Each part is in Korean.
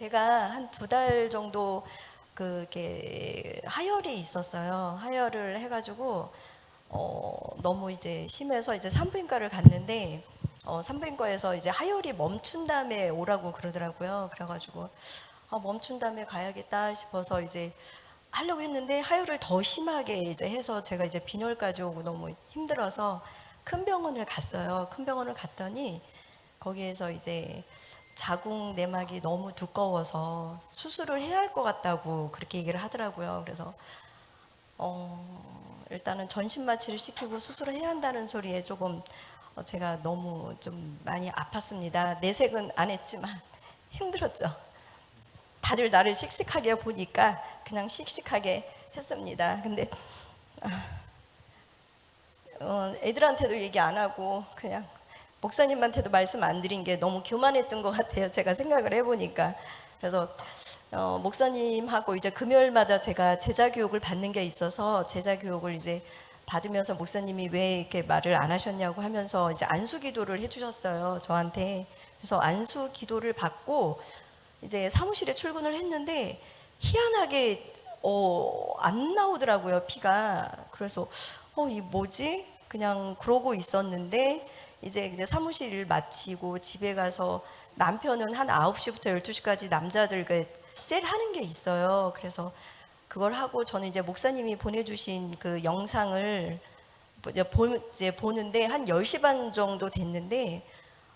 제가 한 두 달 정도 그게 하혈이 있었어요. 하혈을 해가지고 어, 너무 이제 심해서 이제 산부인과를 갔는데 어, 산부인과에서 이제 하혈이 멈춘 다음에 오라고 그러더라고요. 그래가지고 아, 멈춘 다음에 가야겠다 싶어서 이제 하려고 했는데 하혈을 더 심하게 이제 해서 제가 이제 빈혈까지 오고 너무 힘들어서 큰 병원을 갔어요. 큰 병원을 갔더니 거기에서 이제 자궁 내막이 너무 두꺼워서 수술을 해야 할 것 같다고 그렇게 얘기를 하더라고요. 그래서 어, 일단은 전신 마취를 시키고 수술을 해야 한다는 소리에 조금 어, 제가 너무 좀 많이 아팠습니다. 내색은 안 했지만 힘들었죠. 다들 나를 씩씩하게 보니까 그냥 씩씩하게 했습니다. 근데 아, 어, 애들한테도 얘기 안 하고 그냥 목사님한테도 말씀 안 드린 게 너무 교만했던 것 같아요. 제가 생각을 해보니까. 그래서 어, 목사님하고 이제 금요일마다 제가 제자 교육을 받는 게 있어서 제자 교육을 이제 받으면서 목사님이 왜 이렇게 말을 안 하셨냐고 하면서 이제 안수 기도를 해주셨어요 저한테. 그래서 안수 기도를 받고 이제 사무실에 출근을 했는데 희한하게 어, 안 나오더라고요 피가. 그래서 어 이 뭐지? 그냥 그러고 있었는데 이제 이제 사무실 일 마치고 집에 가서 남편은 한 9시부터 12시까지 남자들 그셀 하는 게 있어요. 그래서 그걸 하고 저는 이제 목사님이 보내주신 그 영상을 이제 보는데 한 10시 반 정도 됐는데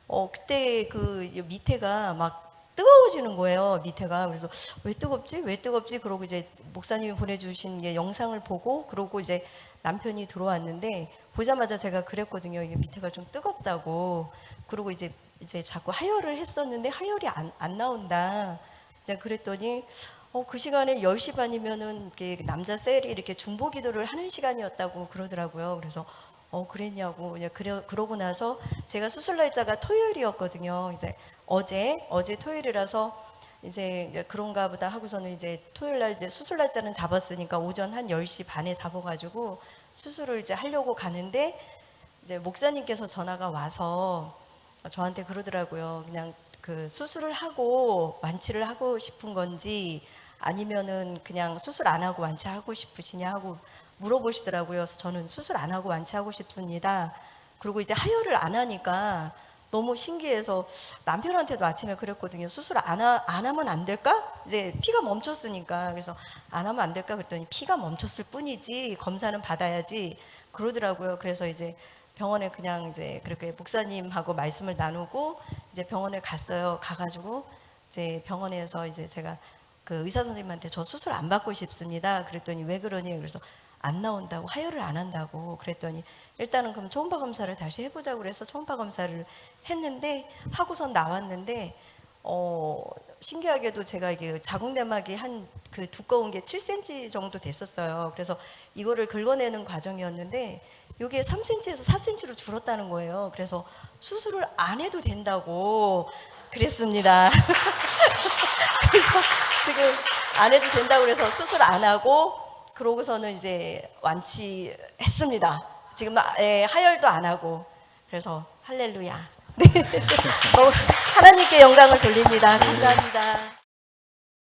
어 그때 그 밑에가 막 뜨거워지는 거예요 밑에가. 그래서 왜 뜨겁지? 왜 뜨겁지? 그러고 이제 목사님이 보내주신 게 영상을 보고 그러고 이제 남편이 들어왔는데 보자마자 제가 그랬거든요 이게 밑에가 좀 뜨겁다고 그러고 이제 이제 자꾸 하혈을 했었는데 하혈이 안, 안 나온다 이제 그랬더니 어, 그 시간에 10시 반이면은 이렇게 남자 셀이 이렇게 중보 기도를 하는 시간이었다고 그러더라고요. 그래서 어, 그랬냐고. 그냥 그래, 그러고 나서 제가 수술 날짜가 토요일이었거든요. 이제 어제, 어제 토요일이라서 이제 그런가 보다 하고서는 이제 토요일 날 이제 수술 날짜는 잡았으니까 오전 한 10시 반에 잡아가지고 수술을 이제 하려고 가는데 이제 목사님께서 전화가 와서 저한테 그러더라고요. 그냥 그 수술을 하고 완치를 하고 싶은 건지 아니면은 그냥 수술 안 하고 완치하고 싶으시냐 하고 물어보시더라고요. 그래서 저는 수술 안 하고 완치하고 싶습니다. 그리고 이제 하혈을 안 하니까 너무 신기해서 남편한테도 아침에 그랬거든요. 수술 안, 하, 안 하면 안 될까? 이제 피가 멈췄으니까. 그래서 안 하면 안 될까? 그랬더니 피가 멈췄을 뿐이지 검사는 받아야지 그러더라고요. 그래서 이제 병원에 그냥 이제 그렇게 목사님하고 말씀을 나누고 이제 병원에 갔어요. 가가지고 이제 병원에서 이제 제가 그 의사 선생님한테 저 수술 안 받고 싶습니다. 그랬더니 왜 그러니? 그래서 안 나온다고 하혈을 안 한다고 그랬더니 일단은 그럼 초음파 검사를 다시 해보자고 그래서 초음파 검사를 했는데 하고선 나왔는데 어 신기하게도 제가 이게 자궁내막이 한 그 두꺼운 게 7cm 정도 됐었어요. 그래서 이거를 긁어내는 과정이었는데 이게 3cm에서 4cm로 줄었다는 거예요. 그래서 수술을 안 해도 된다고 그랬습니다. 그래서 지금 안 해도 된다고 그래서 수술 안 하고 그러고서는 이제 완치했습니다. 지금 예, 하혈도 안 하고 그래서 할렐루야. 네. 하나님께 영광을 돌립니다. 감사합니다.